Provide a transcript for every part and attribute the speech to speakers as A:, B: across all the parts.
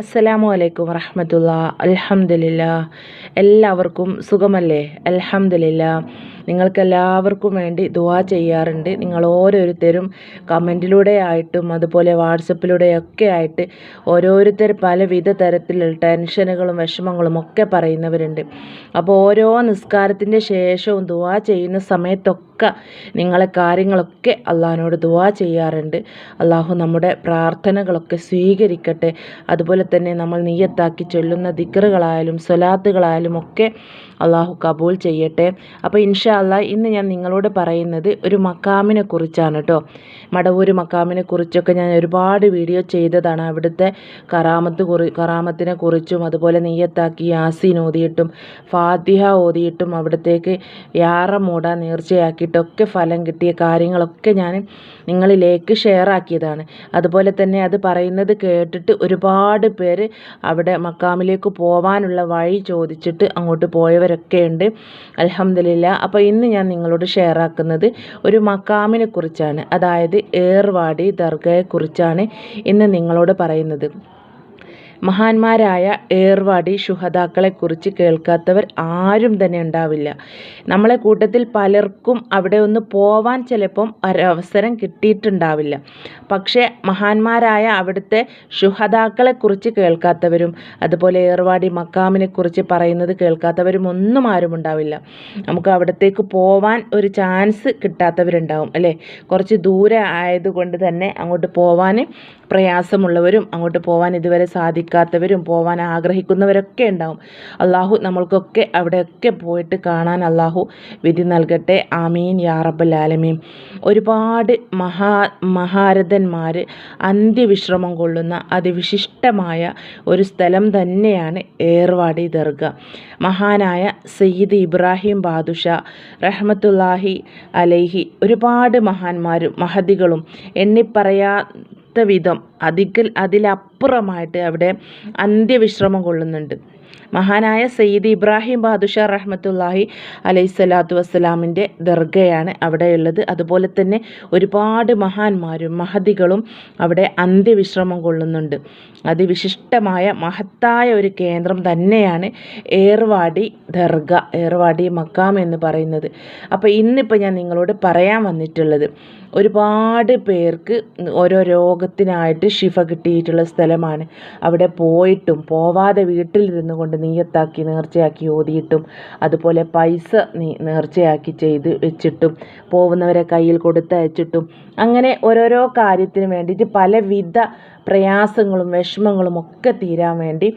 A: അസ്സലാമു അലൈക്കും വറഹമത്തുള്ള അൽഹംദുലില്ല എല്ലാവർക്കും സുഖമല്ലേ? അൽഹംദുലില്ല നിങ്ങൾക്കെല്ലാവർക്കും വേണ്ടി ദുവാ ചെയ്യാറുണ്ട്. നിങ്ങൾ ഓരോരുത്തരും കമന്റിലൂടെ ആയിട്ടും അതുപോലെ വാട്സപ്പിലൂടെയൊക്കെ ആയിട്ട് ഓരോരുത്തർ പലവിധ തരത്തിലുള്ള ടെൻഷനുകളും വിഷമങ്ങളും ഒക്കെ പറയുന്നവരുണ്ട്. അപ്പോൾ ഓരോ നിസ്കാരത്തിന്റെ ശേഷവും ദുവാ ചെയ്യുന്ന സമയത്തൊക്കെ നിങ്ങളെ കാര്യങ്ങളൊക്കെ അള്ളാഹിനോട് ദുവാ ചെയ്യാറുണ്ട്. അള്ളാഹു നമ്മുടെ പ്രാർത്ഥനകളൊക്കെ സ്വീകരിക്കട്ടെ. അതുപോലെ തന്നെ നമ്മൾ നീയത്താക്കി ചൊല്ലുന്ന ദിക്കറുകളായാലും സ്വലാത്തുകളായാലും ഒക്കെ അള്ളാഹു കബൂൽ ചെയ്യട്ടെ. അപ്പോൾ ഇൻഷാ അല്ലാ ഇന്ന് ഞാൻ നിങ്ങളോട് പറയുന്നത് ഒരു മക്കാമിനെ കുറിച്ചാണ് കേട്ടോ മടവൂർ മക്കാമിനെ കുറിച്ചൊക്കെ ഞാൻ ഒരുപാട് വീഡിയോ ചെയ്തതാണ്. അവിടുത്തെ കറാമത്ത് കുറി കറാമത്തിനെ കുറിച്ചും അതുപോലെ നെയ്യത്താക്കി യാസീൻ ഓതിയിട്ടും ഫാത്തിഹ ഓതിയിട്ടും അവിടത്തേക്ക് യാറ മൂട നേർച്ചയാക്കിയിട്ടൊക്കെ ഫലം കിട്ടിയ കാര്യങ്ങളൊക്കെ ഞാൻ നിങ്ങളിലേക്ക് ഷെയർ ആക്കിയതാണ് അതുപോലെ തന്നെ അത് പറയുന്നത് കേട്ടിട്ട് ഒരുപാട് പേര് അവിടെ മക്കാമിലേക്ക് പോവാനുള്ള വഴി ചോദിച്ചിട്ട് അങ്ങോട്ട് പോയവരൊക്കെ ഉണ്ട്. അലഹമില്ല അപ്പോൾ ഇന്ന് ഞാൻ നിങ്ങളോട് ഷെയർ ആക്കുന്നത് ഒരു മക്കാമിനെ കുറിച്ചാണ്. അതായത് ഏർവാടി ദർഗയെക്കുറിച്ചാണ് ഇന്ന് നിങ്ങളോട് പറയുന്നത്. മഹാന്മാരായ ഏർവാടി ശുഹദാക്കളെക്കുറിച്ച് കേൾക്കാത്തവർ ആരും തന്നെ ഉണ്ടാവില്ല. നമ്മളെ കൂട്ടത്തിൽ പലർക്കും അവിടെ ഒന്ന് പോവാൻ ചിലപ്പം ഒരവസരം കിട്ടിയിട്ടുണ്ടാവില്ല. പക്ഷേ മഹാന്മാരായ അവിടുത്തെ ശുഹദാക്കളെക്കുറിച്ച് കേൾക്കാത്തവരും അതുപോലെ ഏർവാടി മക്കാമിനെക്കുറിച്ച് പറയുന്നത് കേൾക്കാത്തവരും ഒന്നും ആരും ഉണ്ടാവില്ല. നമുക്ക് അവിടത്തേക്ക് പോവാൻ ഒരു ചാൻസ് കിട്ടാത്തവരുണ്ടാവും അല്ലേ? കുറച്ച് ദൂരെ ആയതുകൊണ്ട് തന്നെ അങ്ങോട്ട് പോവാൻ പ്രയാസമുള്ളവരും അങ്ങോട്ട് പോവാൻ ഇതുവരെ സാധിക്കാത്തവരും പോവാൻ ആഗ്രഹിക്കുന്നവരൊക്കെ ഉണ്ടാവും. അള്ളാഹു നമ്മൾക്കൊക്കെ അവിടെയൊക്കെ പോയിട്ട് കാണാൻ അള്ളാഹു വിധി നൽകട്ടെ. ആമീൻ യാ റബ്ബൽ ആലമീൻ. ഒരുപാട് മഹാ മഹാരഥന്മാർ അന്ത്യവിശ്രമം കൊള്ളുന്ന അതിവിശിഷ്ടമായ ഒരു സ്ഥലം തന്നെയാണ് ഏർവാടി ദർഗ. മഹാനായ സയ്യിദ് ഇബ്രാഹിം ബാദുഷ റഹ്മത്തുല്ലാഹി അലൈഹി ഒരുപാട് മഹാന്മാരും മഹതികളും എണ്ണിപ്പറയാ വിധം അതിൽ അതിലപ്പുറമായിട്ട് അവിടെ അന്ത്യവിശ്രമം കൊള്ളുന്നുണ്ട്. മഹാനായ സയ്യിദ് ഇബ്രാഹിം ബാദുഷാ റഹ്മത്തുല്ലാഹി അലൈഹി സ്വലാത്തു വസ്സലാമിന്റെ ദർഗയാണ് അവിടെയുള്ളത്. അതുപോലെ തന്നെ ഒരുപാട് മഹാന്മാരും മഹതികളും അവിടെ അന്ത്യവിശ്രമം കൊള്ളുന്നുണ്ട്. അതിവിശിഷ്ടമായ മഹത്തായ ഒരു കേന്ദ്രം തന്നെയാണ് ഏർവാടി ദർഗ ഏർവാടി മക്കാം എന്ന് പറയുന്നത്. അപ്പോൾ ഇന്നിപ്പോൾ ഞാൻ നിങ്ങളോട് പറയാൻ വന്നിട്ടുള്ളത് ഒരുപാട് പേർക്ക് ഓരോ രോഗത്തിനായിട്ട് ശിഫ കിട്ടിയിട്ടുള്ള സ്ഥലമാണ്. അവിടെ പോയിട്ടും പോവാതെ വീട്ടിലിരുന്നു കൊണ്ട് നീയത്താക്കി നേർച്ചയാക്കി ഓതിയിട്ടും അതുപോലെ പൈസ നേർച്ചയാക്കി ചെയ്ത് വെച്ചിട്ടും പോകുന്നവരെ കയ്യിൽ കൊടുത്തയച്ചിട്ടും അങ്ങനെ ഓരോരോ കാര്യത്തിന് വേണ്ടിയിട്ട് പലവിധ പ്രയാസങ്ങളും വിഷമങ്ങളും ഒക്കെ തീരാൻ വേണ്ടി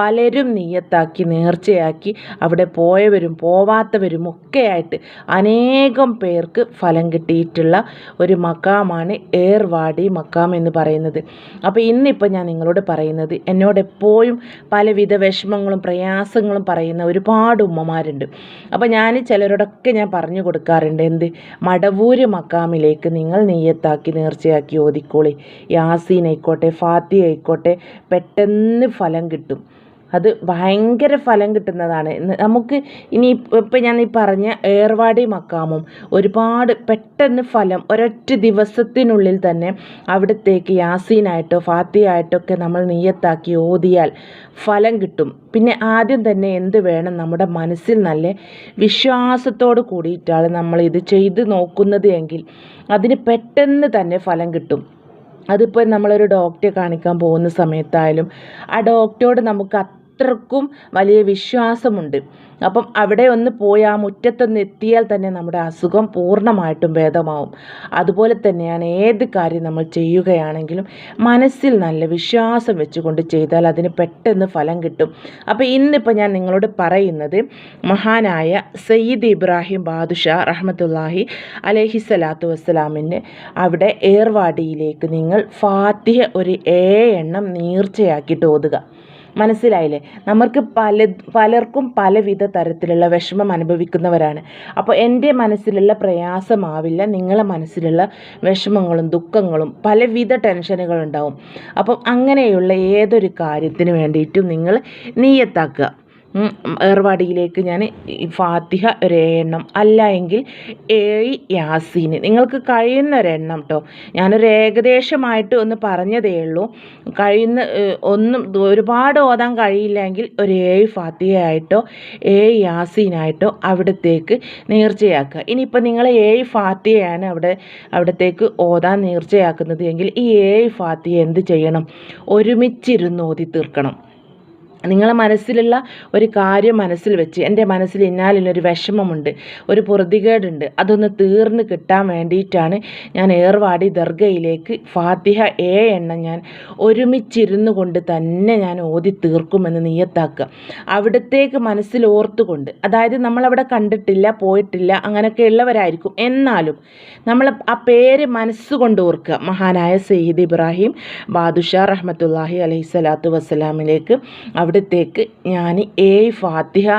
A: പലരും നീയത്താക്കി നേർച്ചയാക്കി അവിടെ പോയവരും പോവാത്തവരും ഒക്കെയായിട്ട് അനേകം പേർക്ക് ഫലം കിട്ടിയിട്ടുള്ള ഒരു മക്കാമാണ് ഏർവാടി മക്കാം എന്ന് പറയുന്നത്. അപ്പോൾ ഇന്നിപ്പോൾ ഞാൻ നിങ്ങളോട് പറയുന്നത് എന്നോട് എപ്പോഴും പലവിധ വിഷമങ്ങളും പ്രയാസങ്ങളും പറയുന്ന ഒരുപാട് ഉമ്മമാരുണ്ട്. അപ്പോൾ ഞാൻ ചിലരോടൊക്കെ ഞാൻ പറഞ്ഞു കൊടുക്കാറുണ്ട് എന്ത് മടവൂര് മക്കാമിലേക്ക് നിങ്ങൾ നെയ്യത്താക്കി നേർച്ചയാക്കി ഓതിക്കോളി. യാസീൻ ആയിക്കോട്ടെ ഫാത്തി ആയിക്കോട്ടെ പെട്ടെന്ന് ഫലം കിട്ടും. അത് ഭയങ്കര ഫലം കിട്ടുന്നതാണ്. നമുക്ക് ഇനി ഇപ്പം ഞാൻ ഈ പറഞ്ഞ ഏർവാടി മക്കാമും ഒരുപാട് പെട്ടെന്ന് ഫലം ഒരൊറ്റ ദിവസത്തിനുള്ളിൽ തന്നെ അവിടത്തേക്ക് യാസീനായിട്ടോ ഫാത്തിയായിട്ടോ ഒക്കെ നമ്മൾ നീയത്താക്കി ഓതിയാൽ ഫലം കിട്ടും. പിന്നെ ആദ്യം തന്നെ എന്ത് വേണം നമ്മുടെ മനസ്സിൽ നല്ല വിശ്വാസത്തോട് കൂടിയിട്ടാണ് നമ്മൾ ഇത് ചെയ്ത് നോക്കുന്നത് എങ്കിൽ അതിന് പെട്ടെന്ന് തന്നെ ഫലം കിട്ടും. അതിപ്പോൾ നമ്മളൊരു ഡോക്ടറെ കാണിക്കാൻ പോകുന്ന സമയത്തായാലും ആ ഡോക്ടറോട് നമുക്ക് അത്രക്കും വലിയ വിശ്വാസമുണ്ട്. അപ്പം അവിടെ ഒന്ന് പോയി ആ മുറ്റത്തൊന്ന് എത്തിയാൽ തന്നെ നമ്മുടെ അസുഖം പൂർണമായിട്ടും ഭേദമാവും. അതുപോലെ തന്നെയാണ് ഏത് കാര്യം നമ്മൾ ചെയ്യുകയാണെങ്കിലും മനസ്സിൽ നല്ല വിശ്വാസം വെച്ചുകൊണ്ട് ചെയ്താൽ അതിന് പെട്ടെന്ന് ഫലം കിട്ടും. അപ്പോൾ ഇന്നിപ്പോൾ ഞാൻ നിങ്ങളോട് പറയുന്നത് മഹാനായ സയ്യിദ് ഇബ്രാഹിം ബാദുഷാ റഹ്മത്തുല്ലാഹി അലഹി സ്വലാത്തു വസ്സലാമിന്റെ അവിടെ ഏർവാടിയിലേക്ക് നിങ്ങൾ ഫാത്തിഹ ഒരു ഏഴെണ്ണം നീർച്ചയാക്കിയിട്ട് ഓതുക. മനസ്സിലായില്ലേ? നമുക്ക് പല പലർക്കും പലവിധ തരത്തിലുള്ള വിഷമം അനുഭവിക്കുന്നവരാണ്. അപ്പോൾ എന്റെ മനസ്സിലുള്ള പ്രയാസമാവില്ല നിങ്ങളെ മനസ്സിലുള്ള വിഷമങ്ങളും ദുഃഖങ്ങളും പലവിധ ടെൻഷനുകളുണ്ടാവും. അപ്പം അങ്ങനെയുള്ള ഏതൊരു കാര്യത്തിന് വേണ്ടിയിട്ടും നിങ്ങൾ നീയത്താക്കുക ഏർവാടിയിലേക്ക് ഞാൻ ഫാത്തിഹ ഒരെണ്ണം അല്ല എങ്കിൽ ഏഴ് യാസീന്. നിങ്ങൾക്ക് കഴിയുന്ന ഒരെണ്ണം കേട്ടോ ഞാനൊരു ഏകദേശമായിട്ട് ഒന്ന് പറഞ്ഞതേ ഉള്ളൂ. കഴിയുന്ന ഒന്നും ഒരുപാട് ഓതാൻ കഴിയില്ലെങ്കിൽ ഒരു ഏഴ് ഫാത്തിഹയായിട്ടോ ഏഴ് യാസീനായിട്ടോ അവിടത്തേക്ക് നേർച്ചയാക്കുക. ഇനിയിപ്പോൾ നിങ്ങൾ ഏഴ് ഫാത്തിഹയാണ് അവിടെ അവിടത്തേക്ക് ഓതാൻ നേർച്ചയാക്കുന്നത് എങ്കിൽ ഈ ഏഴ് ഫാത്തിഹ എന്ത് ചെയ്യണം? ഒരുമിച്ചിരുന്ന് ഓതി തീർക്കണം. നിങ്ങളെ മനസ്സിലുള്ള ഒരു കാര്യം മനസ്സിൽ വെച്ച് എന്റെ മനസ്സിൽ ഇന്നാലിനൊരു വിഷമമുണ്ട് ഒരു പൊറുതികേടുണ്ട് അതൊന്ന് തീർന്ന് കിട്ടാൻ വേണ്ടിയിട്ടാണ് ഞാൻ ഏർവാടി ദർഗയിലേക്ക് ഫാത്തിഹ ഏ എണ്ണം ഞാൻ ഒരുമിച്ചിരുന്നു കൊണ്ട് തന്നെ ഞാൻ ഓതി തീർക്കുമെന്ന് നീയത്താക്കുക. അവിടത്തേക്ക് മനസ്സിൽ ഓർത്തുകൊണ്ട് അതായത് നമ്മളവിടെ കണ്ടിട്ടില്ല പോയിട്ടില്ല അങ്ങനെയൊക്കെ ഉള്ളവരായിരിക്കും എന്നാലും നമ്മൾ ആ പേര് മനസ്സുകൊണ്ട് ഓർക്കുക. മഹാനായ സയ്യിദ് ഇബ്രാഹിം ബാദുഷാ റഹ്മത്തുല്ലാഹി അലൈഹി സ്വലാത്തു വസ്സലാമിലേക്ക് അവിടത്തേക്ക് ഞാൻ ഏഴ് ഫാത്തിഹ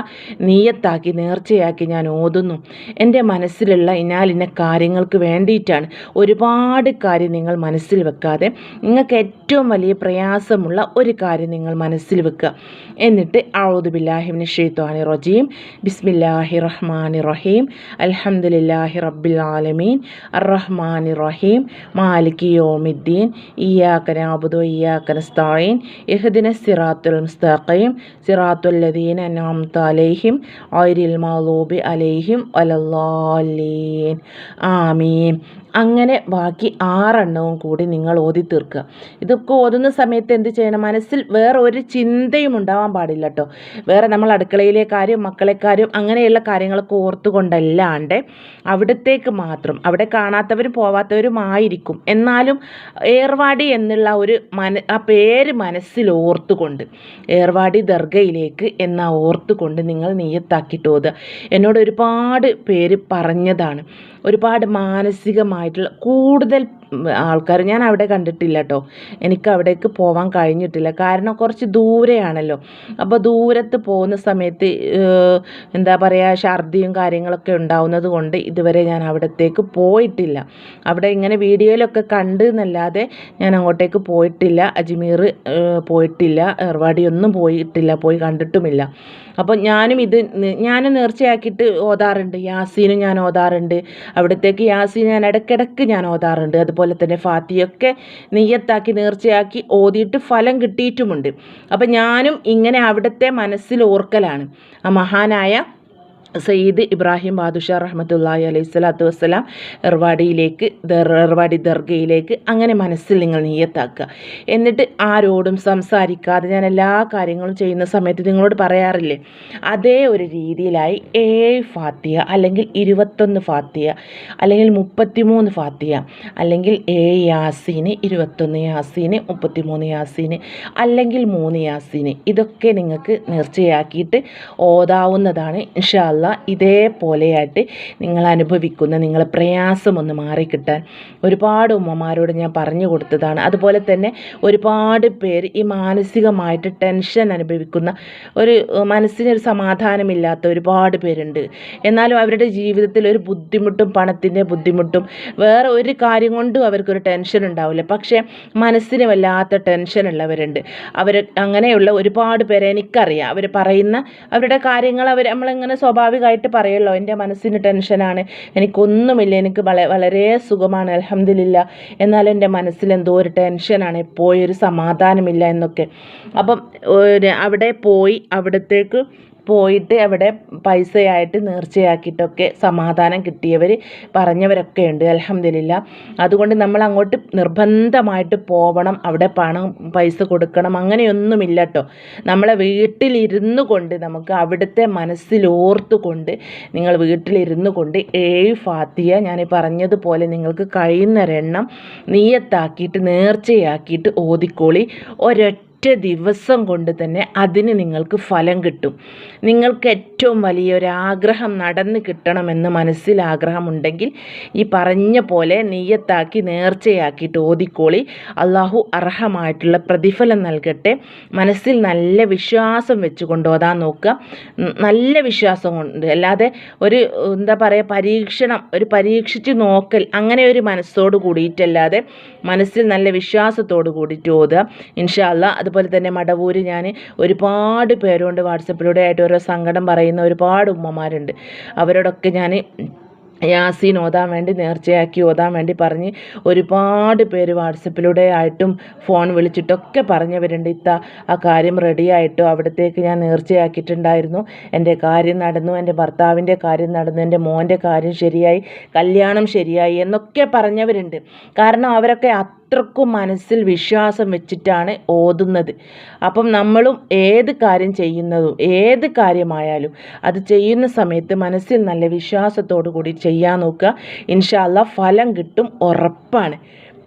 A: നീയത്താക്കി നേർച്ചയാക്കി ഞാൻ ഓതുന്നു. എന്റെ മനസ്സിലുള്ള ഇനാലിന്ന കാര്യങ്ങൾക്ക് വേണ്ടിയിട്ടാണ് ഒരുപാട് കാര്യം നിങ്ങൾ മനസ്സിൽ വെക്കാതെ നിങ്ങൾക്ക് ഏറ്റവും വലിയ പ്രയാസമുള്ള ഒരു കാര്യം നിങ്ങൾ മനസ്സിൽ വെക്കുക. എന്നിട്ട് ഔദു ബില്ലാഹിം നിഷീത്വാനി റജീം. ബിസ്മില്ലാഹി റഹ്മാനി റഹീം. അലഹമുല്ലാഹി റബ്ബിൽ ആലമീൻ. അറഹ്മാൻ റഹീം. മാലിക് യോമിദ്ദീൻ. ഇയ്യാക നഅബുദു ഇയ്യാക നസ്തഈൻ. ഇഹ്ദിന സിറാത്തുൽ മുസ്തഖീം. സിറാത്തുൽ സിറാത്തുല്ലദീൻ അൻഅംത അലൈഹിം ഗൈറിൽ മാലൂബി അലൈഹിം അലല്ലാലീൻ ആമീൻ. അങ്ങനെ ബാക്കി ആറെണ്ണവും കൂടി നിങ്ങൾ ഓതി തീർക്കുക. ഇതൊക്കെ ഓതുന്ന സമയത്ത് എന്ത് ചെയ്യണം? മനസ്സിൽ വേറെ ഒരു ചിന്തയും ഉണ്ടാവാൻ പാടില്ല കേട്ടോ വേറെ നമ്മൾ അടുക്കളയിലെ കാര്യം മക്കളെ കാര്യം അങ്ങനെയുള്ള കാര്യങ്ങളൊക്കെ ഓർത്തുകൊണ്ടല്ലാണ്ട് അവിടത്തേക്ക് മാത്രം അവിടെ കാണാത്തവരും പോവാത്തവരും ആയിരിക്കും. എന്നാലും ഏർവാടി എന്നുള്ള ഒരു മന ആ പേര് മനസ്സിൽ ഓർത്തുകൊണ്ട് ഏർവാടി ദർഗയിലേക്ക് എന്ന ഓർത്തുകൊണ്ട് നിങ്ങൾ നീയത്താക്കിയിട്ട് ഓതുക. എന്നോട് ഒരുപാട് പേര് പറഞ്ഞതാണ്. ഒരുപാട് മാനസികമായിട്ടുള്ള കൂടുതൽ ആൾക്കാർ ഞാൻ അവിടെ കണ്ടിട്ടില്ല കേട്ടോ എനിക്ക് അവിടേക്ക് പോകാൻ കഴിഞ്ഞിട്ടില്ല. കാരണം കുറച്ച് ദൂരെയാണല്ലോ. അപ്പോൾ ദൂരത്ത് പോകുന്ന സമയത്ത് എന്താ പറയുക ഛർദിയും കാര്യങ്ങളൊക്കെ ഉണ്ടാവുന്നത് കൊണ്ട് ഇതുവരെ ഞാൻ അവിടത്തേക്ക് പോയിട്ടില്ല. അവിടെ ഇങ്ങനെ വീഡിയോയിലൊക്കെ കണ്ട് എന്നല്ലാതെ ഞാൻ അങ്ങോട്ടേക്ക് പോയിട്ടില്ല. അജ്മീർ പോയിട്ടില്ല പോയിട്ടില്ല. ഏർവാടിയൊന്നും പോയിട്ടില്ല. പോയി കണ്ടിട്ടുമില്ല. അപ്പോൾ ഞാനും ഇത് ഞാൻ നേർച്ചയാക്കിയിട്ട് ഓതാറുണ്ട്. യാസീനും ഞാൻ ഓതാറുണ്ട്. അവിടത്തേക്ക് യാസീൻ ഞാൻ ഇടയ്ക്കിടയ്ക്ക് ഞാൻ ഓതാറുണ്ട്. അതുപോലെ തന്നെ ഫാത്തിയൊക്കെ നെയ്യത്താക്കി നേർച്ചയാക്കി ഓതിയിട്ട് ഫലം കിട്ടിയിട്ടുമുണ്ട്. അപ്പം ഞാനും ഇങ്ങനെ അവിടുത്തെ മനസ്സിൽ ഓർക്കലാണ്. ആ മഹാനായ സയ്യിദ് ഇബ്രാഹിം ബാദുഷാ റഹ്മത്തുള്ളാഹി അലൈഹി സ്വലാത്തു വസ്സലാം എർവാടിയിലേക്ക് എർവാടി ദർഗയിലേക്ക് അങ്ങനെ മനസ്സിൽ നിങ്ങൾ നീയത്താക്കുക എന്നിട്ട് ആരോടും സംസാരിക്കാതെ ഞാൻ എല്ലാ കാര്യങ്ങളും ചെയ്യുന്ന സമയത്ത് നിങ്ങളോട് പറയാറില്ലേ അതേ ഒരു രീതിയിലായി ഏഴ് ഫാത്തിയ അല്ലെങ്കിൽ ഇരുപത്തൊന്ന് ഫാത്തിയ അല്ലെങ്കിൽ മുപ്പത്തിമൂന്ന് ഫാത്തിയ അല്ലെങ്കിൽ ഏഴ് യാസീന് ഇരുപത്തൊന്ന് യാസീന് മുപ്പത്തിമൂന്ന് യാസീന് അല്ലെങ്കിൽ മൂന്ന് യാസീന്. ഇതൊക്കെ നിങ്ങൾക്ക് നേർച്ചയാക്കിയിട്ട് ഓതാവുന്നതാണ് ഇൻഷാ അല്ലാ ഇതേപോലെയായിട്ട് നിങ്ങൾ അനുഭവിക്കുന്ന നിങ്ങളെ പ്രയാസം ഒന്ന് മാറിക്കിട്ടാൻ ഒരുപാട് ഉമ്മമാരോട് ഞാൻ പറഞ്ഞു കൊടുത്തതാണ്. അതുപോലെ തന്നെ ഒരുപാട് പേർ ഈ മാനസികമായിട്ട് ടെൻഷൻ അനുഭവിക്കുന്ന ഒരു മനസ്സിനൊരു സമാധാനമില്ലാത്ത ഒരുപാട് പേരുണ്ട്. എന്നാലും അവരുടെ ജീവിതത്തിൽ ഒരു ബുദ്ധിമുട്ടും പണത്തിന്റെ ബുദ്ധിമുട്ടും വേറെ ഒരു കാര്യം കൊണ്ടും അവർക്കൊരു ടെൻഷൻ ഉണ്ടാവില്ല. പക്ഷേ മനസ്സിന് വല്ലാത്ത ടെൻഷൻ ഉള്ളവരുണ്ട്. അവർ അങ്ങനെയുള്ള ഒരുപാട് പേരെ എനിക്കറിയാം. അവർ പറയുന്ന അവരുടെ കാര്യങ്ങൾ അവർ നമ്മളിങ്ങനെ സ്വാഭാവികമായിട്ട് പറയുമല്ലോ എന്റെ മനസ്സിന് ടെൻഷനാണ് എനിക്കൊന്നുമില്ല എനിക്ക് വള വളരെ സുഖമാണ് അലഹമില്ല എന്നാലും എന്റെ മനസ്സിൽ എന്തോ ഒരു ടെൻഷനാണ് എപ്പോഴും ഒരു സമാധാനമില്ല എന്നൊക്കെ. അപ്പം അവിടെ പോയി അവിടത്തേക്ക് പോയിട്ട് അവിടെ പൈസയായിട്ട് നേർച്ചയാക്കിയിട്ടൊക്കെ സമാധാനം കിട്ടിയവർ പറഞ്ഞവരൊക്കെ ഉണ്ട് അലഹമില്ല അതുകൊണ്ട് നമ്മൾ അങ്ങോട്ട് നിർബന്ധമായിട്ട് പോവണം അവിടെ പണം പൈസ കൊടുക്കണം അങ്ങനെയൊന്നുമില്ല കേട്ടോ നമ്മളെ വീട്ടിലിരുന്നു കൊണ്ട് നമുക്ക് അവിടുത്തെ മനസ്സിലോർത്തു കൊണ്ട് നിങ്ങൾ വീട്ടിലിരുന്നു കൊണ്ട് ഏഴ് ഫാത്തിയ ഞാൻ പറഞ്ഞതുപോലെ നിങ്ങൾക്ക് കഴിയുന്നൊരെണ്ണം നീയത്താക്കിയിട്ട് നേർച്ചയാക്കിയിട്ട് ഓതിക്കോളി. ഒരൊറ്റ ഒറ്റ ദിവസം കൊണ്ട് തന്നെ അതിന് നിങ്ങൾക്ക് ഫലം കിട്ടും. നിങ്ങൾക്ക് ഏറ്റവും വലിയൊരാഗ്രഹം നടന്ന് കിട്ടണമെന്ന് മനസ്സിൽ ആഗ്രഹമുണ്ടെങ്കിൽ ഈ പറഞ്ഞ പോലെ നെയ്യത്താക്കി നേർച്ചയാക്കിയിട്ട് ഓതിക്കോളി. അള്ളാഹു അർഹമായിട്ടുള്ള പ്രതിഫലം നൽകട്ടെ. മനസ്സിൽ നല്ല വിശ്വാസം വെച്ചുകൊണ്ട് ഓതാൻ നോക്കുക. നല്ല വിശ്വാസം കൊണ്ട് അല്ലാതെ ഒരു എന്താ പറയുക പരീക്ഷണം ഒരു പരീക്ഷിച്ച് നോക്കൽ അങ്ങനെ ഒരു മനസ്സോട് കൂടിയിട്ടല്ലാതെ മനസ്സിൽ നല്ല വിശ്വാസത്തോട് കൂടിയിട്ട് ഓതുക. ഇൻഷാല്ല അത് അതുപോലെ തന്നെ മടവൂര് ഞാൻ ഒരുപാട് പേരുണ്ട് വാട്സപ്പിലൂടെ ആയിട്ട് ഓരോ സങ്കടം പറയുന്ന ഒരുപാട് ഉമ്മമാരുണ്ട്. അവരോടൊക്കെ ഞാൻ യാസീൻ ഓതാൻ വേണ്ടി നേർച്ചയാക്കി ഓതാൻ വേണ്ടി പറഞ്ഞ് ഒരുപാട് പേര് വാട്സപ്പിലൂടെ ആയിട്ടും ഫോൺ വിളിച്ചിട്ടൊക്കെ പറഞ്ഞവരുണ്ട്. ഇത്ത ആ കാര്യം റെഡിയായിട്ടോ അവിടത്തേക്ക് ഞാൻ നേർച്ചയാക്കിയിട്ടുണ്ടായിരുന്നു. എന്റെ കാര്യം നടന്നു എന്റെ ഭർത്താവിന്റെ കാര്യം നടന്നു എന്റെ മോന്റെ കാര്യം ശരിയായി കല്യാണം ശരിയായി എന്നൊക്കെ പറഞ്ഞവരുണ്ട്. കാരണം അവരൊക്കെ അത്രക്കും മനസ്സിൽ വിശ്വാസം വെച്ചിട്ടാണ് ഓതുന്നത്. അപ്പം നമ്മളും ഏത് കാര്യം ചെയ്യുന്നതും ഏത് കാര്യമായാലും അത് ചെയ്യുന്ന സമയത്ത് മനസ്സിൽ നല്ല വിശ്വാസത്തോടു കൂടി ചെയ്യാൻ നോക്കുക. ഇൻഷാല്ല ഫലം കിട്ടും ഉറപ്പാണ്.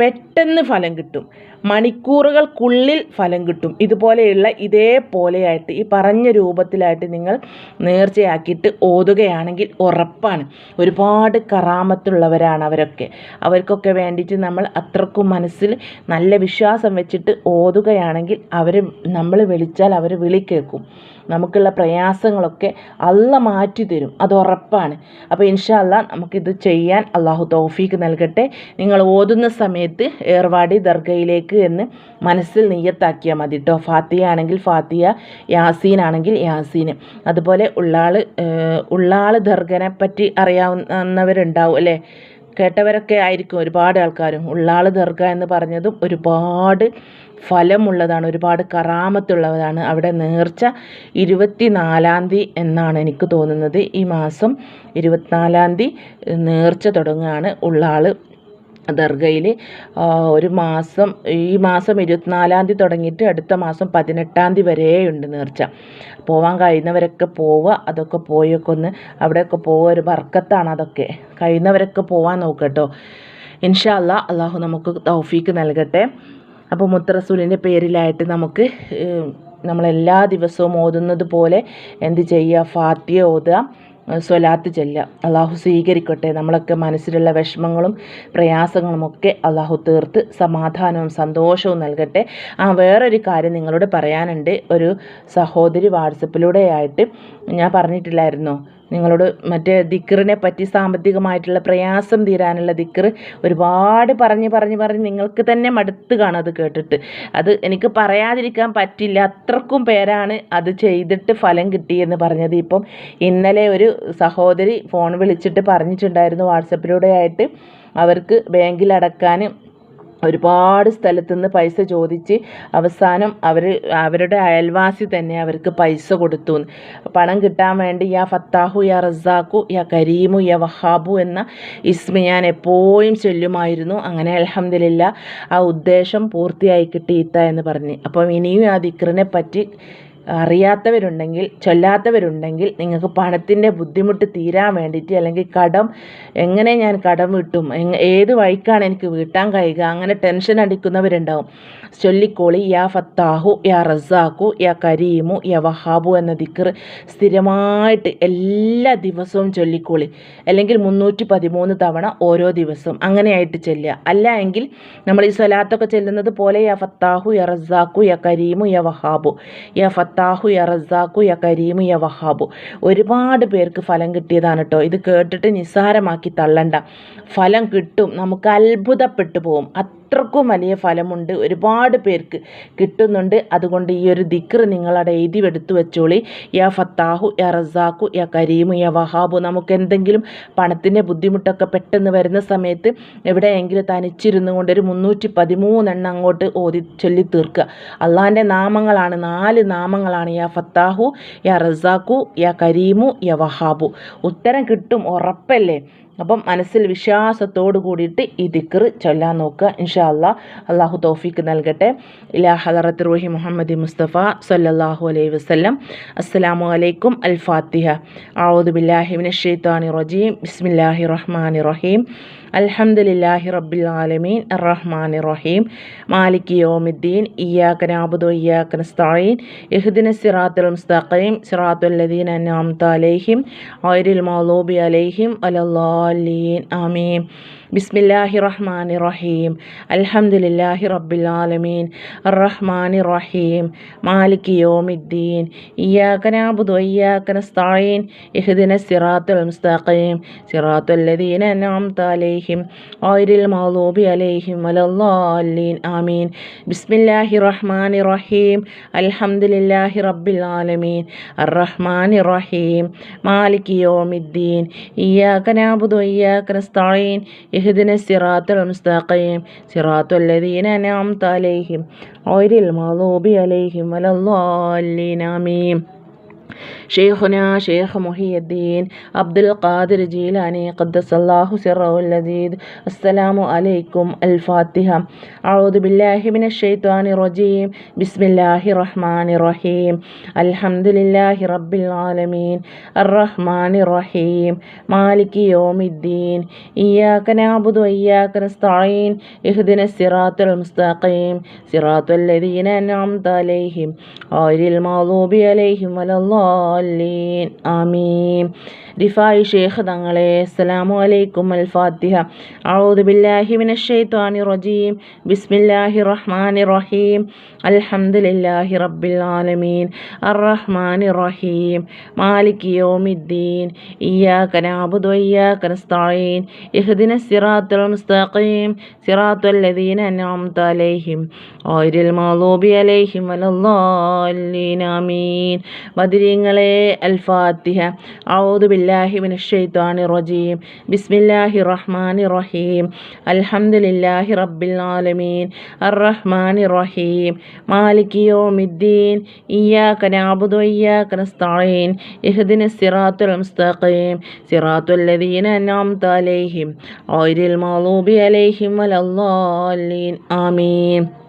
A: പെട്ടെന്ന് ഫലം കിട്ടും. മണിക്കൂറുകൾക്കുള്ളിൽ ഫലം കിട്ടും. ഇതുപോലെയുള്ള ഇതേപോലെയായിട്ട് ഈ പറഞ്ഞ രൂപത്തിലായിട്ട് നിങ്ങൾ നേർച്ചയാക്കിയിട്ട് ഓതുകയാണെങ്കിൽ ഉറപ്പാണ്. ഒരുപാട് കറാമത്തുള്ളവരാണ് അവരൊക്കെ. അവർക്കൊക്കെ വേണ്ടിയിട്ട് നമ്മൾ അത്രക്കും മനസ്സിൽ നല്ല വിശ്വാസം വെച്ചിട്ട് ഓതുകയാണെങ്കിൽ അവർ നമ്മൾ വിളിച്ചാൽ അവർ വിളി കേൾക്കും. നമുക്കുള്ള പ്രയാസങ്ങളൊക്കെ അല്ല മാറ്റി തരും. അത് ഉറപ്പാണ്. അപ്പോൾ ഇൻഷാല്ല നമുക്കിത് ചെയ്യാൻ അള്ളാഹു തോഫീക്ക് നൽകട്ടെ. നിങ്ങൾ ഓതുന്ന സമയത്ത് ഏർവാടി ദർഗയിലേക്ക് എന്ന് മനസ്സിൽ നെയ്യത്താക്കിയാൽ മതി കേട്ടോ ഫാത്തിയ ആണെങ്കിൽ ഫാത്തിയ യാസീൻ. ആണെങ്കിൽ യാസീൻ അതുപോലെ ഉള്ളാൾ ഉള്ളാൾ ദർഗനെ പറ്റി അറിയാവുന്നവരുണ്ടാവും അല്ലേ? കേട്ടവരൊക്കെ ആയിരിക്കും ഒരുപാട് ആൾക്കാരും. ഉള്ളാൾ ദർഗ എന്ന് പറഞ്ഞതും ഒരുപാട് ഫലമുള്ളതാണ് ഒരുപാട് കറാമത്തുള്ളതാണ്. അവിടെ നേർച്ച ഇരുപത്തി നാലാം തീയതി എന്നാണ് എനിക്ക് തോന്നുന്നത്. ഈ മാസം ഇരുപത്തിനാലാം തീയതി നേർച്ച തുടങ്ങുകയാണ് ഉള്ളാൾ ദർഗയിൽ ഒരു മാസം ഈ മാസം ഇരുപത്തിനാലാം തീയതി തുടങ്ങിയിട്ട് അടുത്ത മാസം പതിനെട്ടാം തീയതി വരെയുണ്ട് നേർച്ച. പോവാൻ കഴിയുന്നവരൊക്കെ പോവുക അതൊക്കെ പോയൊക്കെ ഒന്ന് അവിടെയൊക്കെ പോവുക ഒരു വർക്കത്താണ് അതൊക്കെ. കഴിയുന്നവരൊക്കെ പോവാൻ നോക്കട്ടോ. ഇൻഷാ അല്ലാ അള്ളാഹു നമുക്ക് തൗഫീക്ക് നൽകട്ടെ. അപ്പോൾ മുത്തറസൂലിന്റെ പേരിലായിട്ട് നമുക്ക് നമ്മളെല്ലാ ദിവസവും ഓതുന്നത് പോലെ എന്ത് ചെയ്യുക? ഫാത്തിയ ഓതുക. സ്വലാത്ത് ചെല്ലുക. അള്ളാഹു സ്വീകരിക്കട്ടെ. നമ്മളൊക്കെ മനസ്സിലുള്ള വിഷമങ്ങളും പ്രയാസങ്ങളുമൊക്കെ അള്ളാഹു തീർത്ത് സമാധാനവും സന്തോഷവും നൽകട്ടെ. ആ വേറൊരു കാര്യം നിങ്ങളോട് പറയാനുണ്ട്. ഒരു സഹോദരി വാട്സപ്പിലൂടെ ആയിട്ട് ഞാൻ പറഞ്ഞിട്ടില്ലായിരുന്നോ. നിങ്ങളോട് മറ്റേ ദിക്കറിനെ പറ്റി സാമ്പത്തികമായിട്ടുള്ള പ്രയാസം തീരാനുള്ള ദിക്കർ ഒരുപാട് പറഞ്ഞ് പറഞ്ഞ് പറഞ്ഞ് നിങ്ങൾക്ക് തന്നെ മടുത്ത് കാണും അത് കേട്ടിട്ട്. അത് എനിക്ക് പറയാതിരിക്കാൻ പറ്റില്ല. അത്രക്കും പേരാണ് അത് ചെയ്തിട്ട് ഫലം കിട്ടിയെന്ന് പറഞ്ഞത്. ഇപ്പം ഇന്നലെ ഒരു സഹോദരി ഫോൺ വിളിച്ചിട്ട് പറഞ്ഞിട്ടുണ്ടായിരുന്നു വാട്സപ്പിലൂടെ ആയിട്ട്. അവർക്ക് ബാങ്കിൽ അടക്കാൻ ഒരുപാട് സ്ഥലത്തുനിന്ന് പൈസ ചോദിച്ച് അവസാനം അവർ അവരുടെ അയൽവാസി തന്നെ അവർക്ക് പൈസ കൊടുത്തു. പണം കിട്ടാൻ വേണ്ടി യാ ഫത്താഹു യാ റസാഖു യാ കരീമു യാ വഹാബു എന്ന ഇസ്മി ഞാൻ എപ്പോഴും ചൊല്ലുമായിരുന്നു. അങ്ങനെ അലഹമില്ല ആ ഉദ്ദേശം പൂർത്തിയായി കിട്ടിയിത്ത എന്ന് പറഞ്ഞ്. അപ്പം ഇനിയും ആ ദിക്റിനെ പറ്റി അറിയാത്തവരുണ്ടെങ്കിൽ ചൊല്ലാത്തവരുണ്ടെങ്കിൽ നിങ്ങൾക്ക് പണത്തിന്റെ ബുദ്ധിമുട്ട് തീരാൻ വേണ്ടിയിട്ട് അല്ലെങ്കിൽ കടം എങ്ങനെ ഞാൻ കടം വിട്ടും ഏത് വഴിക്കാണ് എനിക്ക് വീട്ടാൻ കഴിയുക അങ്ങനെ ടെൻഷൻ അടിക്കുന്നവരുണ്ടാവും. ചൊല്ലിക്കോളി യാ ഫത്താഹു യാ റസാഖു യാ കരീമു യാ വഹാബു എന്ന ദിക്കർ സ്ഥിരമായിട്ട് എല്ലാ ദിവസവും ചൊല്ലിക്കോളി. അല്ലെങ്കിൽ മുന്നൂറ്റി പതിമൂന്ന് തവണ ഓരോ ദിവസവും അങ്ങനെയായിട്ട് ചെല്ലുക. അല്ല എങ്കിൽ നമ്മൾ ഈ സ്വലാത്തൊക്കെ ചെല്ലുന്നത് പോലെ യാ ഫത്താഹു യാ റസാഖു യാ കരീമു യാ വഹാബു യാ ഫത്താഹു യാ റസാഖു യാ കരീമു യാ വഹാബു ഒരുപാട് പേർക്ക് ഫലം കിട്ടിയതാണ് കേട്ടോ ഇത് കേട്ടിട്ട് നിസ്സാരമാക്കി തള്ളണ്ട. ഫലം കിട്ടും നമുക്ക് അത്ഭുതപ്പെട്ടു പോകും. അത്രക്കും വലിയ ഫലമുണ്ട്. ഒരുപാട് പേർക്ക് കിട്ടുന്നുണ്ട്. അതുകൊണ്ട് ഈ ഒരു ദിക്ർ നിങ്ങളവിടെ എഴുതി എടുത്തു വെച്ചോളി. യാ ഫത്താഹു യാ റസാഖു യാ കരീമു യാ വഹാബു. നമുക്ക് എന്തെങ്കിലും പണത്തിന്റെ ബുദ്ധിമുട്ടൊക്കെ പെട്ടെന്ന് വരുന്ന സമയത്ത് എവിടെയെങ്കിലും തനിച്ചിരുന്നു കൊണ്ട് ഒരു മുന്നൂറ്റി പതിമൂന്നെണ്ണം അങ്ങോട്ട് ഓതി ചൊല്ലി തീർക്കുക അള്ളാഹിന്റെ നാമങ്ങളാണ് നാല് നാമങ്ങളാണ്. യാ ഫത്താഹു യാ റസാഖു യാ കരീമു യാ വഹാബു. ഉത്തരം കിട്ടും ഉറപ്പല്ലേ? അപ്പം മനസ്സിൽ വിശ്വാസത്തോട് കൂടിയിട്ട് ഈ ദിക്കർ ചൊല്ലാൻ നോക്കുക. ഇൻഷാ അല്ലാ അള്ളാഹു തോഫീക്ക് നൽകട്ടെ. ഇലാ ഹലറത്ത് റൂഹി മുഹമ്മദ് മുസ്തഫ സല്ലല്ലാഹു അലൈഹി വസ്ലം അസ്സലാമു അലൈക്കും. അൽ ഫാത്തിഹ. ഔദു ബില്ലാഹി ഷൈത്താനി റജീം. ബിസ്മില്ലാഹി റഹ്മാനി റഹീം. അൽഹംദുലില്ലാഹി റബ്ബിൽ ആലമീൻ. റഹ്മാനി റഹീം. മാലിക് യോമിദ്ദീൻ. ഇയ്യാക ആബുദോ ഇയ്യാക നസ്തഈൻ. ഇഹ്ദിന സിറാത്തുൽ മുസ്തഖീം. സിറാത്തുൽ ലദീന അൻഅംത അലൈഹിം. ഗൈറിൽ മഗ്ദൂബി അലൈഹിം. വലല്ലാലീൻ ആമീൻ ബിസ്മില്ലാഹി റഹ്മാൻ റഹീം അൽഹംദുലില്ലാഹി റബ്ബിൽ ആലമീൻ റഹ്മാനി റഹീം മാലിക് യോമിദ്ദീൻ. ഇയ്യാക നഅബുദു വഇയ്യാക നസ്തഈൻ ഇഹ്ദിന സിറാത്തുൽ മുസ്തഖീം. സിറാത്തുൽ ലദീന അൻഅംത അലൈഹിം. ഗൈറിൽ മഗ്ദൂബി അലൈഹിം വലദ്ദാലിൻ. ആമീൻ. ബിസ്മില്ലാഹി റഹ്മാൻ റഹീം അൽഹംദുലില്ലാഹി റബ്ബിൽ ആലമീൻ അർറഹ്മാൻ റഹീം മാലിക് യോമിദ്ദീൻ. ഇയ്യാക നഅബുദു വഇയ്യാക നസ്തഈൻ ഇഹ്ദിന സിറാത്തുൽ മുസ്തഖീം സിറാത്തുൽ ലദീന അൻഅംത അലൈഹിം ഗൈറിൽ മഗ്ദൂബി അലൈഹിം വലദ്ദാലിൻ ആമീൻ شيخنا شيخ محي الدين عبد القادر جيلاني قدس الله سره اللذيذ السلام عليكم الفاتحة أعوذ بالله من الشيطان الرجيم بسم الله الرحمن الرحيم الحمد لله رب العالمين الرحمن الرحيم مالك يوم الدين إياك نعبد وإياك نستعين اهدنا الصراط المستقيم صراط الذين أنعمت عليهم غير المغضوب عليهم ولا الضالين آمين റിഫായി ഷേഖ് തങ്ങളെ അസ്സലാമു അലൈക്കും അൽ ഫാത്തിഹ ഔദു ബില്ലാഹി മിനശ് ഷൈത്വാനി റജീം ബിസ്മില്ലാഹി റഹ്മാനി റഹീം അൽഹംദുലില്ലാഹി റബ്ബിൽ ആലമീൻ അർറഹ്മാനി റഹീം മാലിക് യൗമിദ്ദീൻ ഇയ്യാക നഅബുദു വഇയ്യാക നസ്തഈൻ ഇഹ്ദിന സിറാത്തുൽ മുസ്തഖീം സിറാത്തുൽ ലദീന അൻഅംത അലൈഹിം ഗൈറിൽ മഗ്ദൂബി അലൈഹിം വലദ്ദാലിൻ ആമീൻ ബദരീങ്ങളെ അൽ ഫാത്തിഹ ഔദു ബില്ലാഹി മിനശ്ശൈത്വാനിർ റജീം ബിസ്മില്ലാഹിർ റഹ്മാനിർ റഹീം അൽഹംദുലില്ലാഹി റബ്ബിൽ ആലമീൻ അർറഹ്മാനിർ റഹീം മാലിക് യൗമിദ്ദീൻ. ഇയ്യാക നഅബുദു വഇയ്യാക നസ്തഈൻ. ഇഹ്ദിനസ് സിറാത്തുൽ മുസ്തഖീം. സിറാത്തുൽ ലദീന അൻഅംത അലൈഹിം. ഗൈറിൽ മഗ്ദൂബി അലൈഹിം വലല്ലാലീൻ ആമീൻ.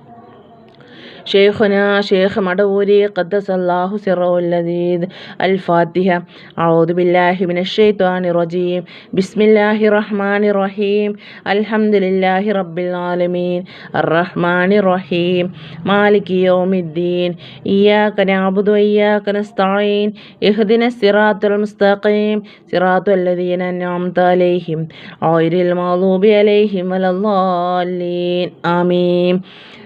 A: شيخنا شيخ مدوري قدس الله سره اللذيذ الفاتحة أعوذ بالله من الشيطان الرجيم بسم الله الرحمن الرحيم الحمد لله رب العالمين الرحمن الرحيم مالك يوم الدين إياك نعبد وإياك نستعين اهدنا الصراط المستقيم صراط الذين أنعمت عليهم غير المغضوب عليهم ولا الضالين آمين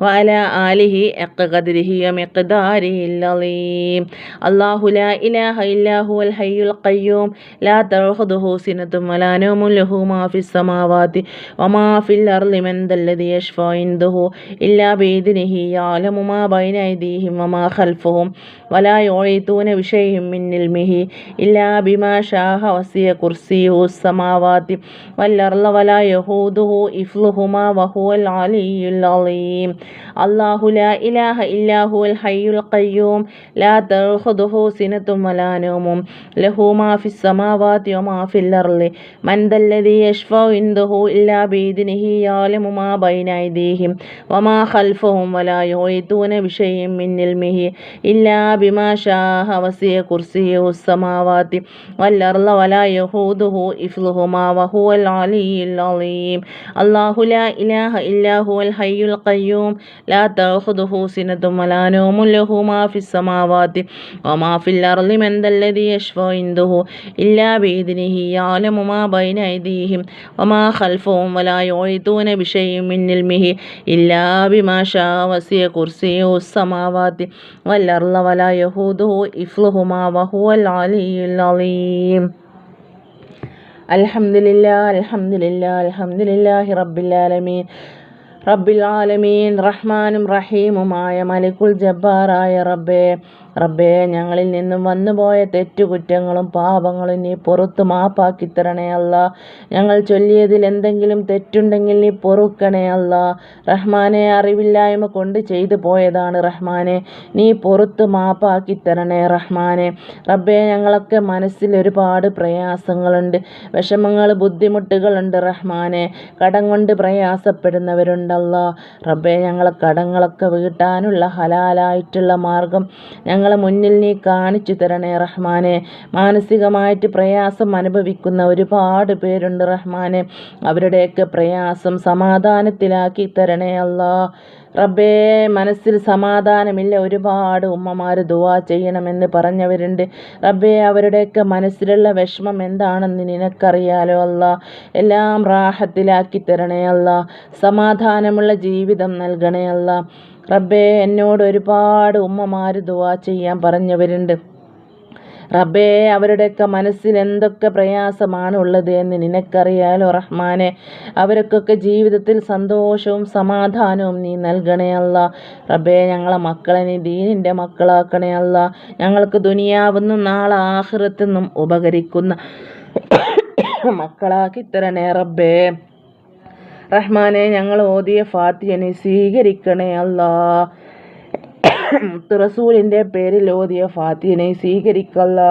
A: وعلى آله حق قدره ومقداره العظيم الله لا إله إلا هو الحي القيوم لا تأخذه سنة ولا نوم له ما في السماوات وما في الأرض من ذا الذي يشفع عنده إلا بإذنه يعلم ما بين أيديهم وما خلفهم ولا يعيطون بشيء من علمه إلا بما شاء وسع كرسيه السماوات والأرض ولا يهوده إفلهما وهو العلي العظيم الله لا إله إلا هو الحي القيوم لا تأخذه سنة ولا نوم له ما في السماوات وما في الأرض من ذا الذي يشفع عنده إلا بإذنه يعلم ما بين أيديهم وما خلفهم ولا يغيثون بشيء من علمه إلا بما شاء وسع كرسيه السماوات والأرض ولا يهوده إفلهما وهو العلي العظيم الله لا إله إلا هو الحي القيوم لا تأخذه سنة ولا نوم له ما في السماوات وما في الأرض من ذا الذي يشفع عنده إلا بإذنه يعلم ما بين أيديهم وما خلفهم ولا يعيدون بشيء من علمه إلا بما شاء وسع كرسيه السماوات والأرض ولا يهوده إفلهما وهو العلي العظيم الحمد لله الحمد لله الحمد لله رب العالمين റബ്ബിൽ ആലമീൻ റഹ്മാനും റഹീമുമായ മലിക്കുൽ ജബ്ബാറായ റബ്ബെ റബ്ബേ ഞങ്ങളിൽ നിന്നും വന്നുപോയ തെറ്റുകുറ്റങ്ങളും പാപങ്ങളും നീ പുറത്ത് മാപ്പാക്കി തരണേ അല്ല. ഞങ്ങൾ ചൊല്ലിയതിൽ എന്തെങ്കിലും തെറ്റുണ്ടെങ്കിൽ നീ പൊറുക്കണേ അല്ല. റഹ്മാനെ അറിവില്ലായ്മ കൊണ്ട് ചെയ്തു പോയതാണ് റഹ്മാനെ. നീ പുറത്ത് മാപ്പാക്കി തരണേ റഹ്മാനെ. റബ്ബേ ഞങ്ങളൊക്കെ മനസ്സിൽ ഒരുപാട് പ്രയാസങ്ങളുണ്ട്. വിഷമങ്ങൾ ബുദ്ധിമുട്ടുകളുണ്ട് റഹ്മാനെ. കടം കൊണ്ട് പ്രയാസപ്പെടുന്നവരുണ്ടല്ലോ റബ്ബേ ഞങ്ങളെ കടങ്ങളൊക്കെ വീട്ടാനുള്ള ഹലാലായിട്ടുള്ള മാർഗം ഞങ്ങളെ മുന്നിൽ നീ കാണിച്ചു തരണേ റഹ്മാനെ. മാനസികമായിട്ട് പ്രയാസം അനുഭവിക്കുന്ന ഒരുപാട് പേരുണ്ട് റഹ്മാനെ. അവരുടെയൊക്കെ പ്രയാസം സമാധാനത്തിലാക്കി തരണേ അല്ലാ. റബ്ബേ മനസ്സിൽ സമാധാനമില്ല. ഒരുപാട് ഉമ്മമാർ ദുവാ ചെയ്യണമെന്ന് പറഞ്ഞവരുണ്ട്. റബ്ബേ അവരുടെയൊക്കെ മനസ്സിലുള്ള വിഷമം എന്താണെന്ന് നിനക്കറിയാലോ അല്ല. എല്ലാം റാഹത്തിലാക്കി തരണേ അല്ല. സമാധാനമുള്ള ജീവിതം നൽകണേ അല്ല. റബ്ബേ എന്നോട് ഒരുപാട് ഉമ്മമാർ ദുവാ ചെയ്യാൻ പറഞ്ഞവരുണ്ട്. റബ്ബേ അവരുടെയൊക്കെ മനസ്സിൽ എന്തൊക്കെ പ്രയാസമാണ് ഉള്ളത് എന്ന് നിനക്കറിയാലോ റഹ്മാനെ. അവർക്കൊക്കെ ജീവിതത്തിൽ സന്തോഷവും സമാധാനവും നീ നൽകണേ റബ്ബേ ഞങ്ങളെ മക്കളെ നീ ദീനിന്റെ മക്കളാക്കണേ അല്ല. ഞങ്ങൾക്ക് ദുനിയാവുന്നും നാളെ ആഹൃത്തെന്നും ഉപകരിക്കുന്ന മക്കളാക്കി തരണേ റബ്ബേ. റഹ്മാനെ ഞങ്ങൾ ഓതിയ ഫാത്തിയനെ സ്വീകരിക്കണേ അല്ലാ. റസൂലിന്റെ പേരിൽ ഓതിയ ഫാത്തിനെ സ്വീകരിക്കല്ല.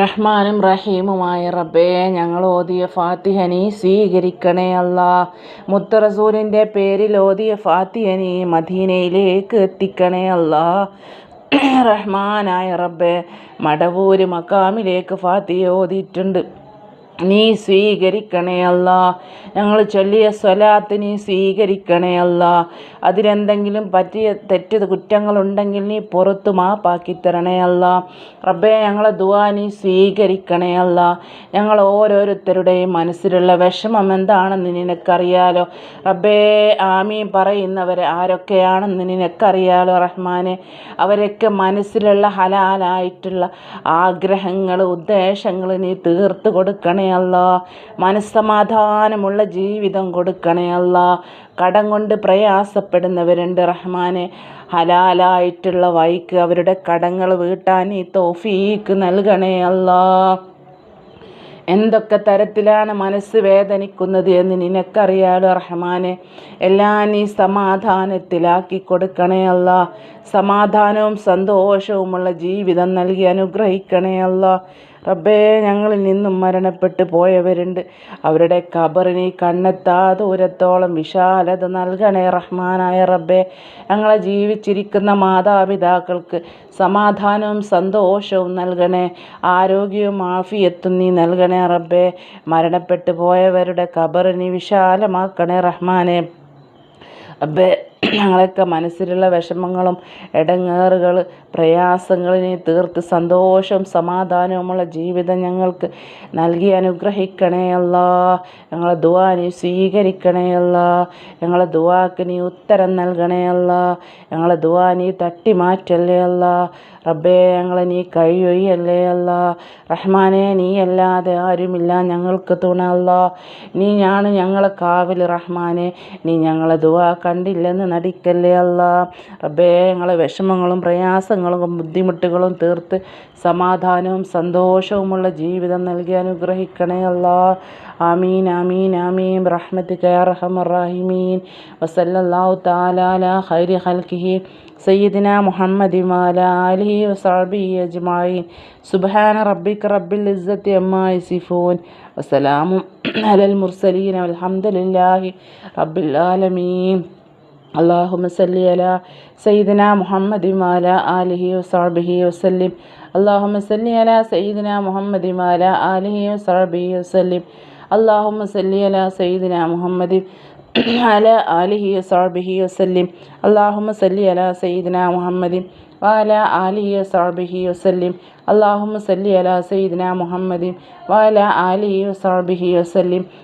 A: റഹ്മാനും റഹീമുമായ റബ്ബേ ഞങ്ങൾ ഓതിയ ഫാത്തിഹനി സ്വീകരിക്കണേ അല്ല. മുത്തറസൂലിന്റെ പേരിൽ ഓതിയ ഫാത്തിഹനി മദീനയിലേക്ക് എത്തിക്കണേ അല്ല. റഹ്മാനായ റബ്ബെ മടവൂര് മക്കാമിലേക്ക് ഫാത്തിഹ ഓതിയിട്ടുണ്ട്. നീ സ്വീകരിക്കണേ അല്ല. ഞങ്ങൾ ചൊല്ലിയ സ്വലാത്ത് നീ സ്വീകരിക്കണേ അല്ല. അതിലെന്തെങ്കിലും പറ്റിയ തെറ്റ് കുറ്റങ്ങളുണ്ടെങ്കിൽ നീ പുറത്ത് മാപ്പാക്കി തരണേ അല്ല. റബ്ബേ ഞങ്ങളെ ദുവാ നീ സ്വീകരിക്കണേ അല്ല. ഞങ്ങൾ ഓരോരുത്തരുടെയും മനസ്സിലുള്ള വിഷമം എന്താണെന്ന് നിനക്കറിയാലോ? റബ്ബേ ആമീ പറയുന്നവർ ആരൊക്കെയാണെന്ന് നിനക്കറിയാലോ റഹ്മാനെ? അവരൊക്കെ മനസ്സിലുള്ള ഹലാലായിട്ടുള്ള ആഗ്രഹങ്ങൾ ഉദ്ദേശങ്ങൾ നീ തീർത്ത് കൊടുക്കണേ അല്ല. മനസ്സമാധാനമുള്ള ജീവിതം കൊടുക്കണേ അല്ല. കടം കൊണ്ട് പ്രയാസപ്പെടുന്നവരുണ്ട് റഹ്മാനെ. ഹലാലായിട്ടുള്ള വൈക്ക് അവരുടെ കടങ്ങൾ വീട്ടാൻ ഈ തോഫീക്ക് നൽകണേ അല്ല. എന്തൊക്കെ തരത്തിലാണ് മനസ്സ് വേദനിക്കുന്നത് എന്ന് നിനക്കറിയാലോ റഹ്മാനെ. എല്ലാം നീ സമാധാനത്തിലാക്കി കൊടുക്കണേ അല്ല. സമാധാനവും സന്തോഷവുമുള്ള ജീവിതം നൽകി അനുഗ്രഹിക്കണേ അല്ല. റബ്ബേ ഞങ്ങളിൽ നിന്നും മരണപ്പെട്ടു പോയവരുണ്ട്. അവരുടെ കബറിനെ കണ്ണെത്താ ദൂരത്തോളം വിശാലത നൽകണേ റഹ്മാനായ റബ്ബേ. ഞങ്ങളെ ജീവിച്ചിരിക്കുന്ന മാതാപിതാക്കൾക്ക് സമാധാനവും സന്തോഷവും നൽകണേ. ആരോഗ്യവും ആഫിയത്തും നീ നൽകണേ റബ്ബേ. മരണപ്പെട്ടു പോയവരുടെ കബറിനെ വിശാലമാക്കണേ റഹ്മാനെ. റബ്ബേ ഞങ്ങളൊക്കെ മനസ്സിലുള്ള വിഷമങ്ങളും ഇടങ്ങേറുകൾ പ്രയാസങ്ങളിനെ നീ തീർത്ത് സന്തോഷവും സമാധാനവുമുള്ള ജീവിതം ഞങ്ങൾക്ക് നൽകി അനുഗ്രഹിക്കണേ അല്ല. ഞങ്ങളെ ദുവാ നീ സ്വീകരിക്കണേ ഞങ്ങളെ ദുവാക്ക് നീ ഉത്തരം നൽകണേ അല്ല. ഞങ്ങളെ ദുവാ നീ തട്ടി മാറ്റല്ലേ അല്ല. റബ്ബേ ഞങ്ങളെ നീ കഴിയൊയ്യല്ലേ അല്ല. റഹ്മാനെ നീ അല്ലാതെ ആരുമില്ല ഞങ്ങൾക്ക് തുണ അല്ല. നീയാണ് ഞങ്ങളെ കാവൽ റഹ്മാനെ. നീ ഞങ്ങളെ ദുവാ കണ്ടില്ലെന്ന് നടിക്കല്ലേ അല്ല റബ്ബേ വിഷമങ്ങളും പ്രയാസങ്ങളും ബുദ്ധിമുട്ടുകളും തീർത്ത് സമാധാനവും സന്തോഷവുമുള്ള ജീവിതം നൽകി അനുഗ്രഹിക്കണേ അല്ല ആമീൻ ആമീൻ ആമീൻ. റഹ്മത്ത് റഹമറാഹിമീൻ വസല്ലാഹു താലാല ഹരി ഹൽഹി സയ്യിദിന മുഹമ്മദ് മാല അലി വസാബി അജ്മായി സുബാന റബ്ബിക് റബ്ബിൽ ഇസ്സത്തി അമ്മായി സിഫോൻ വസ്സലാമു അലൽ മുർസലീൻ അലഹമുല്ലാഹി റബ്ബിൽ ആലമീൻ. അള്ളാഹുമ സല്ലി അല സയ്യിദിന മുഹമ്മദി മാല ആലിഹി വസാബിഹി വസല്ലിം. അള്ളാഹുമ സല്ലി അല സയ്യിദിന മുഹമ്മദി മാല ആലിഹി വസാബിഹി വസല്ലിം. അള്ളാഹുമ സല്ലി അല സയ്യിദിന മുഹമ്മദി അല ആലിഹി വസാബിഹി വസല്ലിം. അള്ളാഹുമ സല്ലി അല സയ്യിദിന മുഹമ്മദി വാല ആലിഹി വസാബിഹി വസല്ലിം. അള്ളാഹുമ സല്ലി അല സയ്യിദിന മുഹമ്മദി വാല ആലിഹി വസാബിഹി വസല്ലിം.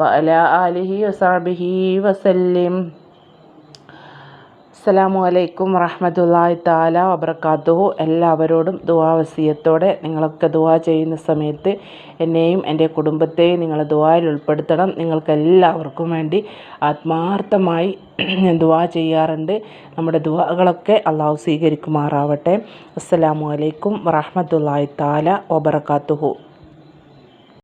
B: വഅല ആലിഹി വസാബിഹി വസല്ലിം. അസ്സലാമു അലൈക്കും റഹ്മത്തുള്ളാഹി താല വബർക്കാത്തുഹു എല്ലാവരോടും ദുവാ വസീയത്തോടെ നിങ്ങളൊക്കെ ദുവാ ചെയ്യുന്ന സമയത്ത് എന്നെയും എന്റെ കുടുംബത്തെയും നിങ്ങൾ ദുവായിൽ ഉൾപ്പെടുത്തണം. നിങ്ങൾക്കെല്ലാവർക്കും വേണ്ടി ആത്മാർത്ഥമായി ഞാൻ ദുവാ ചെയ്യാറുണ്ട്. നമ്മുടെ ദുവാകളൊക്കെ അള്ളാഹു സ്വീകരിക്കുമാറാവട്ടെ. അസ്സലാമു അലൈക്കും റഹ്മത്തുള്ളാഹി താല വബർക്കാത്തുഹു